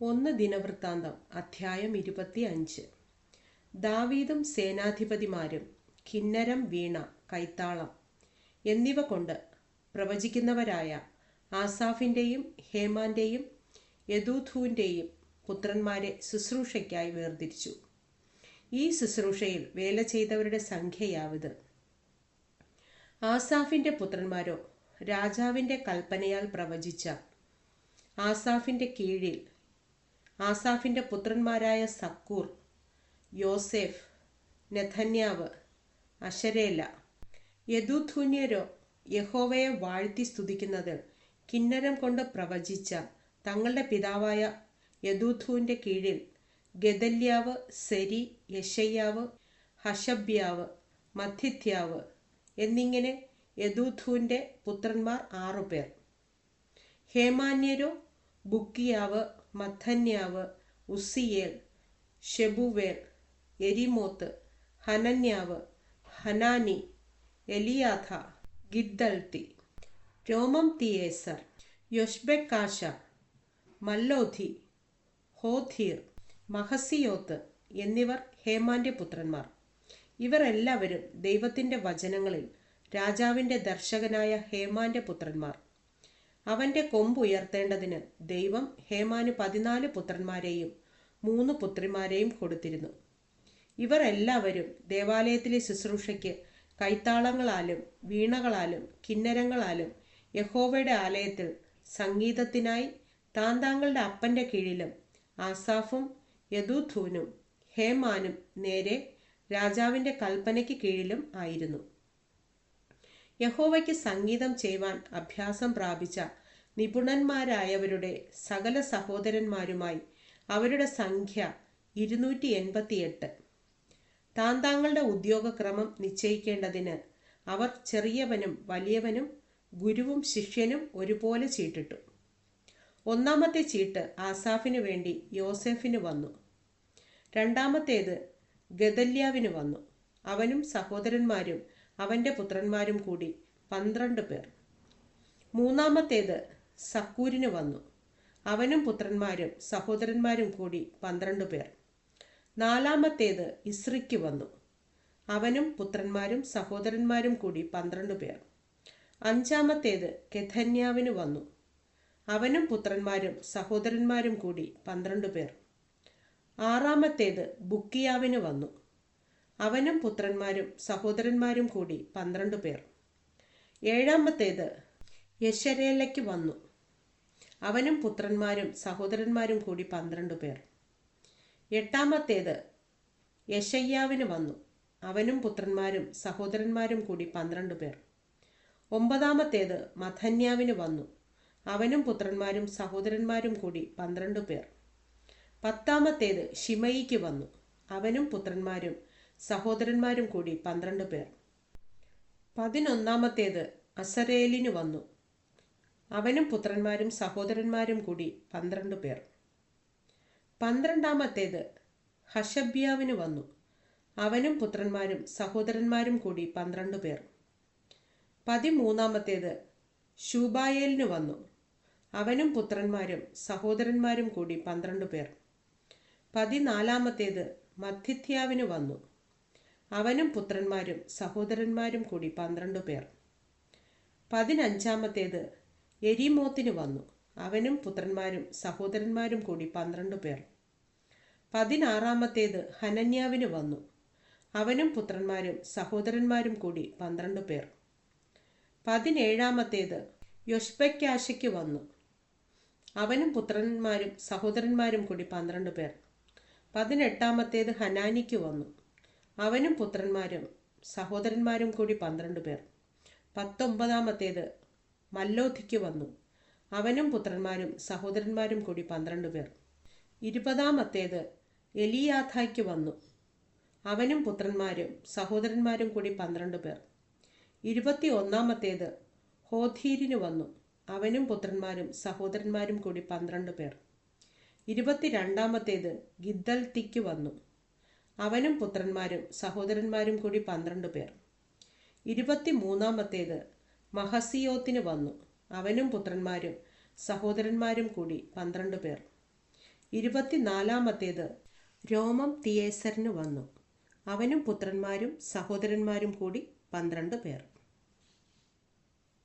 ഒന്ന് ദിനവൃത്താന്തം അധ്യായം ഇരുപത്തി അഞ്ച് ദാവീദും സേനാധിപതിമാരും കിന്നരം വീണ കൈത്താളം എന്നിവ കൊണ്ട് പ്രവചിക്കുന്നവരായ ആസാഫിന്റെയും ഹേമാന്റെയും യദൂഥുവിന്റെയും പുത്രന്മാരെ ശുശ്രൂഷയ്ക്കായി വേർതിരിച്ചു. ഈ ശുശ്രൂഷയിൽ വേല ചെയ്തവരുടെ സംഖ്യയാവിത് ആസാഫിന്റെ പുത്രന്മാരോ രാജാവിന്റെ കൽപ്പനയാൽ പ്രവചിച്ച ആസാഫിന്റെ കീഴിൽ ആസാഫിന്റെ പുത്രന്മാരായ സക്കൂർ യോസേഫ് നെഥന്യാവ് അശരേല. യദുധുന്യരോ യഹോവയെ വാഴ്ത്തി സ്തുതിക്കുന്നത് കിന്നരം കൊണ്ട് പ്രവചിച്ച തങ്ങളുടെ പിതാവായ യദൂഥുവിന്റെ കീഴിൽ ഗദല്യാവ് സെരി യശയ്യാവ് ഹഷബ്യാവ് മഥിത്യാവ് എന്നിങ്ങനെ യദൂഥുവിന്റെ പുത്രന്മാർ ആറുപേർ. ഹേമാന്യരോ ബുക്കിയാവ് മഥന്യാവ് ഉസിയേൽ ഷെബുവേൽ എരിമോത്ത് ഹനന്യാവ് ഹനാനി എലിയാഥ ഗിദ്ദൽത്തി രോമം തിയേസർ യൊഷ്ബെക്കാശ മല്ലോധി ഹോധീർ മഹസിയോത്ത് എന്നിവർ ഹേമാന്റെ പുത്രന്മാർ. ഇവർ എല്ലാവരും ദൈവത്തിന്റെ വചനങ്ങളിൽ രാജാവിന്റെ ദർശകനായ ഹേമാന്റെ പുത്രന്മാർ. അവന്റെ കൊമ്പുയർത്തേണ്ടതിന് ദൈവം ഹേമാന് പതിനാല് പുത്രന്മാരെയും മൂന്ന് പുത്രിമാരെയും കൊടുത്തിരുന്നു. ഇവർ എല്ലാവരും ദേവാലയത്തിലെ ശുശ്രൂഷയ്ക്ക് കൈത്താളങ്ങളാലും വീണകളാലും കിന്നരങ്ങളാലും യഹോവയുടെ ആലയത്തിൽ സംഗീതത്തിനായി താന്താങ്ങളുടെ അപ്പന്റെ കീഴിലും ആസാഫും യദൂഥൂനും ഹേമാനും നേരെ രാജാവിന്റെ കൽപ്പനയ്ക്ക് കീഴിലും ആയിരുന്നു. യഹോവയ്ക്ക് സംഗീതം ചെയ്യുവാൻ അഭ്യാസം പ്രാപിച്ച നിപുണന്മാരായവരുടെ സകല സഹോദരന്മാരുമായി അവരുടെ സംഖ്യ ഇരുന്നൂറ്റി എൺപത്തിയെട്ട് താന്താങ്ങളുടെ ഉദ്യോഗക്രമം നിശ്ചയിക്കേണ്ടതിന് അവർ ചെറിയവനും വലിയവനും ഗുരുവും ശിഷ്യനും ഒരുപോലെ ചീട്ടിട്ടു. ഒന്നാമത്തെ ചീട്ട് ആസാഫിനു വേണ്ടി യോസെഫിന് വന്നു. രണ്ടാമത്തേത് ഗദല്യാവിന് വന്നു. അവനും സഹോദരന്മാരും അവന്റെ പുത്രന്മാരും കൂടി പന്ത്രണ്ട് പേർ. മൂന്നാമത്തേത് സക്കൂരിന് വന്നു. അവനും പുത്രന്മാരും സഹോദരന്മാരും കൂടി പന്ത്രണ്ട് പേർ. നാലാമത്തേത് ഇസ്രിക്ക് വന്നു. അവനും പുത്രന്മാരും സഹോദരന്മാരും കൂടി പന്ത്രണ്ട് പേർ. അഞ്ചാമത്തേത് കെഥന്യാവിന് വന്നു. അവനും പുത്രന്മാരും സഹോദരന്മാരും കൂടി പന്ത്രണ്ട് പേർ. ആറാമത്തേത് ബുക്കിയാവിന് വന്നു. അവനും പുത്രന്മാരും സഹോദരന്മാരും കൂടി പന്ത്രണ്ട് പേർ. ഏഴാമത്തേത് യശരേലയ്ക്ക് വന്നു. അവനും പുത്രന്മാരും സഹോദരന്മാരും കൂടി പന്ത്രണ്ട് പേർ. എട്ടാമത്തേത് യശയ്യാവിന് വന്നു. അവനും പുത്രന്മാരും സഹോദരന്മാരും കൂടി പന്ത്രണ്ട് പേർ. ഒമ്പതാമത്തേത് മഥന്യാവിന് വന്നു. അവനും പുത്രന്മാരും സഹോദരന്മാരും കൂടി പന്ത്രണ്ട് പേർ. പത്താമത്തേത് ഷിമയിക്ക് വന്നു. അവനും പുത്രന്മാരും സഹോദരന്മാരും കൂടി പന്ത്രണ്ട് പേർ. പതിനൊന്നാമത്തേത് അസരേലിന് വന്നു. അവനും പുത്രന്മാരും സഹോദരന്മാരും കൂടി പന്ത്രണ്ട് പേർ. പന്ത്രണ്ടാമത്തേത് ഹഷബ്യാവിന് വന്നു. അവനും പുത്രന്മാരും സഹോദരന്മാരും കൂടി പന്ത്രണ്ട് പേർ. പതിമൂന്നാമത്തേത് ഷൂബായേലിന് വന്നു. അവനും പുത്രന്മാരും സഹോദരന്മാരും കൂടി പന്ത്രണ്ട് പേർ. പതിനാലാമത്തേത് മധ്യത്യാവിന് വന്നു. അവനും പുത്രന്മാരും സഹോദരന്മാരും കൂടി പന്ത്രണ്ട് പേർ. പതിനഞ്ചാമത്തേത് എരിമോത്തിന് വന്നു. അവനും പുത്രന്മാരും സഹോദരന്മാരും കൂടി പന്ത്രണ്ട് പേർ. പതിനാറാമത്തേത് ഹനന്യാവിന് വന്നു. അവനും പുത്രന്മാരും സഹോദരന്മാരും കൂടി പന്ത്രണ്ട് പേർ. പതിനേഴാമത്തേത് യൊഷ്ബയ്ക്കാശയ്ക്ക് വന്നു. അവനും പുത്രന്മാരും സഹോദരന്മാരും കൂടി പന്ത്രണ്ട് പേർ. പതിനെട്ടാമത്തേത് ഹനാനിക്ക് വന്നു. അവനും പുത്രന്മാരും സഹോദരന്മാരും കൂടി പന്ത്രണ്ട് പേർ. പത്തൊമ്പതാമത്തേത് മല്ലോധിക്ക് വന്നു. അവനും പുത്രന്മാരും സഹോദരന്മാരും കൂടി പന്ത്രണ്ട് പേർ. ഇരുപതാമത്തേത് എലിയാഥായ്ക്ക് വന്നു. അവനും പുത്രന്മാരും സഹോദരന്മാരും കൂടി പന്ത്രണ്ട് പേർ. ഇരുപത്തി ഒന്നാമത്തേത് ഹോധീരിന് വന്നു. അവനും പുത്രന്മാരും സഹോദരന്മാരും കൂടി പന്ത്രണ്ട് പേർ. ഇരുപത്തിരണ്ടാമത്തേത് ഗിദ്ദൽത്തിക്ക് വന്നു. അവനും പുത്രന്മാരും സഹോദരന്മാരും കൂടി പന്ത്രണ്ട് പേർ. ഇരുപത്തി മൂന്നാമത്തേത് മഹസിയോത്തിന് വന്നു. അവനും പുത്രന്മാരും സഹോദരന്മാരും കൂടി പന്ത്രണ്ട് പേർ. ഇരുപത്തിനാലാമത്തേത് രോമം തിയേസറിന് വന്നു. അവനും പുത്രന്മാരും സഹോദരന്മാരും കൂടി പന്ത്രണ്ട് പേർ.